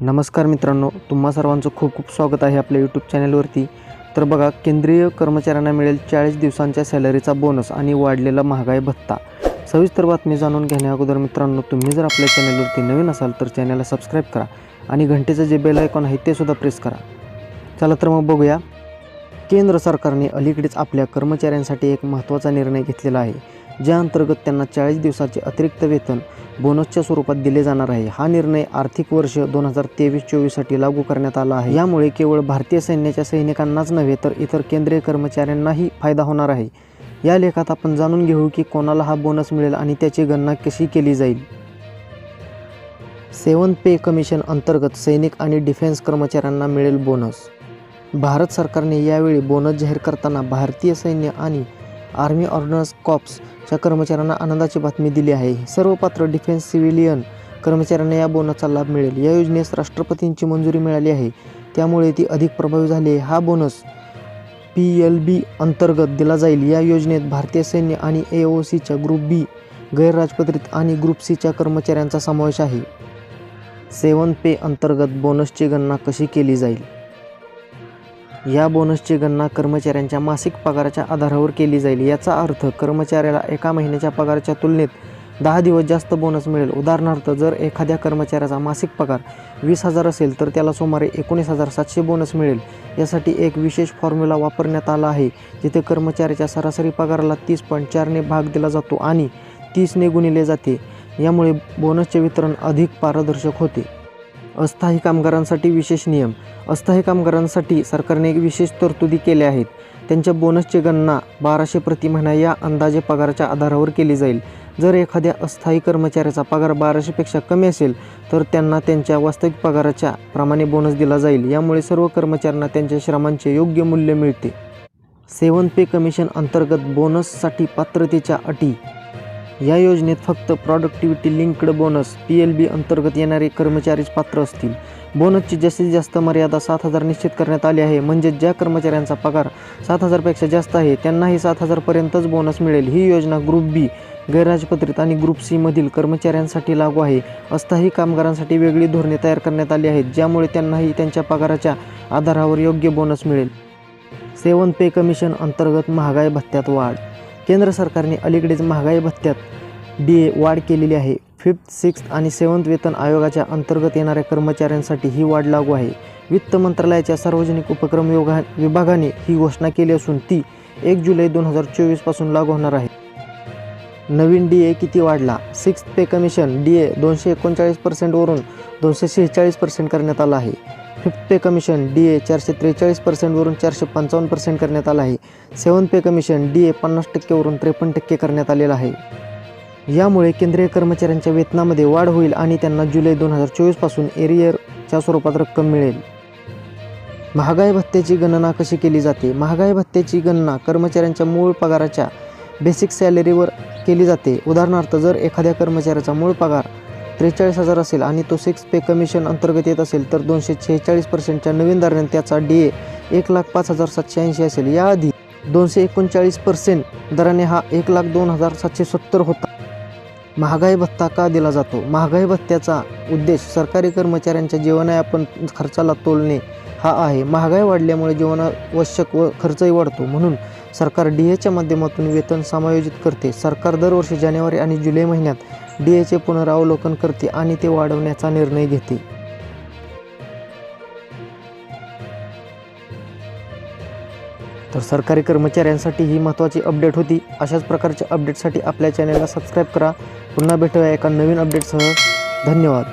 नमस्कार मित्रांनो तुम्हा सर्वांचं खूप खूप स्वागत आहे आपल्या यूट्यूब चॅनलवरती तर बघा केंद्रीय कर्मचाऱ्यांना मिळेल चाळीस दिवसांच्या सॅलरीचा बोनस आणि वाढलेला महागाई भत्ता. सविस्तर बातमी जाणून घेण्या अगोदर मित्रांनो तुम्ही जर आपल्या चॅनलवरती नवीन असाल तर चॅनलला सबस्क्राईब करा आणि घंटेचं जे बेल आयकॉन आहे ते सुद्धा प्रेस करा. चला तर मग बघूया. केंद्र सरकारने अलीकडेच आपल्या कर्मचाऱ्यांसाठी एक महत्त्वाचा निर्णय घेतलेला आहे. ज्या अंतर्गत त्यांना चाळीस दिवसाचे अतिरिक्त वेतन बोनसच्या स्वरूपात दिले जाणार आहे हा निर्णय आर्थिक वर्ष दोन हजार तेवीस चोवीससाठी लागू करण्यात आला आहे. यामुळे केवळ भारतीय सैन्याच्या सैनिकांनाच नव्हे तर इतर केंद्रीय कर्मचाऱ्यांनाही फायदा होणार आहे. या लेखात आपण जाणून घेऊ की कोणाला हा बोनस मिळेल आणि त्याची गणना कशी केली जाईल. सेवन पे कमिशन अंतर्गत सैनिक आणि डिफेन्स कर्मचाऱ्यांना मिळेल बोनस भारत सरकारने यावेळी बोनस जाहीर करताना भारतीय सैन्य आणि आर्मी ऑर्डनन्स कॉप्सच्या कर्मचाऱ्यांना आनंदाची बातमी दिली आहे. सर्व पात्र डिफेन्स सिव्हिलियन कर्मचाऱ्यांना या बोनसचा लाभ मिळेल. या योजनेस राष्ट्रपतींची मंजुरी मिळाली आहे. त्यामुळे ती अधिक प्रभावी झाली आहे. हा बोनस पी एल बी अंतर्गत दिला जाईल. या योजनेत भारतीय सैन्य आणि ए ओ सीच्या ग्रुप बी गैरराजपत्रित आणि ग्रुप सीच्या कर्मचाऱ्यांचा समावेश आहे. सेवन पे अंतर्गत बोनसची गणना कशी केली जाईल? या बोनसची गणना कर्मचाऱ्यांच्या मासिक पगाराच्या आधारावर केली जाईल. याचा अर्थ कर्मचाऱ्याला एका महिन्याच्या पगाराच्या तुलनेत दहा दिवस जास्त बोनस मिळेल. उदाहरणार्थ जर एखाद्या कर्मचाऱ्याचा मासिक पगार वीस हजार असेल तर त्याला सुमारे एकोणीस हजार सातशे बोनस मिळेल. यासाठी एक विशेष फॉर्म्युला वापरण्यात आला आहे जिथे कर्मचाऱ्याच्या सरासरी पगाराला तीस पॉईंट चारने भाग दिला जातो आणि तीसने गुणिले जाते. यामुळे बोनसचे वितरण अधिक पारदर्शक होते. अस्थायी कामगारांसाठी विशेष नियम अस्थायी कामगारांसाठी सरकारने एक विशेष तरतुदी केल्या आहेत. त्यांच्या बोनसची गणना बाराशे प्रति महिना या अंदाजे पगाराच्या आधारावर केली जाईल. जर एखाद्या अस्थायी कर्मचाऱ्याचा पगार बाराशेपेक्षा कमी असेल तर त्यांना त्यांच्या वास्तविक पगाराच्या प्रमाणे बोनस दिला जाईल. यामुळे सर्व कर्मचाऱ्यांना त्यांच्या श्रमांचे योग्य मूल्य मिळते. सेवन पे कमिशन अंतर्गत बोनससाठी पात्रतेच्या अटी या योजनेत फक्त productivity linked bonus P L B अंतर्गत येणारे कर्मचारीच पात्र असतील. बोनसची जास्तीत जास्त मर्यादा सात हजार निश्चित करण्यात आली आहे. म्हणजे ज्या कर्मचाऱ्यांचा पगार सात हजारपेक्षा जास्त आहे त्यांनाही सात हजारपर्यंतच बोनस मिळेल. ही योजना ग्रुप बी गैरराजपत्रित आणि ग्रुप सीमधील कर्मचाऱ्यांसाठी लागू आहे. अस्थायी कामगारांसाठी वेगळी धोरणे तयार करण्यात आली आहेत ज्यामुळे त्यांनाही त्यांच्या पगाराच्या आधारावर योग्य बोनस मिळेल. सेवन पे कमिशन अंतर्गत महागाई भत्त्यात वाढ. केंद्र सरकारने अलीकडेच महागाई भत्त्यात डी ए वाढ केलेली आहे. फिफ्थ सिक्स्थ आणि सेवन्थ वेतन आयोगाच्या अंतर्गत येणाऱ्या कर्मचाऱ्यांसाठी ही वाढ लागू आहे. वित्त मंत्रालयाच्या सार्वजनिक उपक्रम योगा विभागाने ही घोषणा केली असून ती एक जुलै दोन हजार चोवीसपासून लागू होणार आहे. नवीन डी ए किती वाढला? Sixth pay commission D A दोनशे एकोणचाळीस पर्सेंटवरून दोनशे शेहेचाळीस पर्सेंट करण्यात आला आहे. Fifth pay commission D A चारशे त्रेचाळीस पर्सेंटवरून चारशे पंचावन्न पर्सेंट करण्यात आलं आहे. सेवन पे कमिशन डी ए पन्नास टक्केवरून त्रेपन्न टक्के करण्यात आलेलं आहे. यामुळे केंद्रीय कर्मचाऱ्यांच्या वेतनामध्ये वाढ होईल आणि त्यांना जुलै दोन हजार चोवीसपासून एरियरच्या स्वरूपात रक्कम मिळेल. महागाई भत्त्याची गणना कशी केली जाते? महागाई भत्त्याची गणना कर्मचाऱ्यांच्या मूळ पगाराच्या बेसिक सॅलरीवर केली जाते. उदाहरणार्थ जर एखाद्या कर्मचाऱ्याचा मूळ पगार त्रेचाळीस हजार असेल आणि तो सिक्स पे कमिशन अंतर्गत येत असेल तर दोनशे शेहेचाळीस पर्सेंटच्या नवीन दराने त्याचा डी ए एक लाख पाच हजार सातशे ऐंशी असेल. याआधी दोनशे एकोणचाळीस पर्सेंट दराने हा एक लाख दोन हजार सातशे सत्तर होता. महागाई भत्ता का दिला जातो? महागाई भत्त्याचा उद्देश सरकारी कर्मचाऱ्यांच्या जीवनयापन खर्चाला तोलणे हा आहे. महागाई वाढल्यामुळे जीवनावश्यक व खर्चही वाढतो. म्हणून सरकार डी एच्या माध्यमातून वेतन समायोजित करते. सरकार दरवर्षी जानेवारी आणि जुलै महिन्यात डी एचे पुनरावलोकन करते आणि ते वाढवण्याचा निर्णय घेते. तर सरकारी कर्मचाऱ्यांसाठी ही महत्त्वाची अपडेट होती. अशाच प्रकारच्या अपडेटसाठी आपल्या चॅनलला सबस्क्राईब करा. पुन्हा भेटूया एका नवीन अपडेटसह धन्यवाद.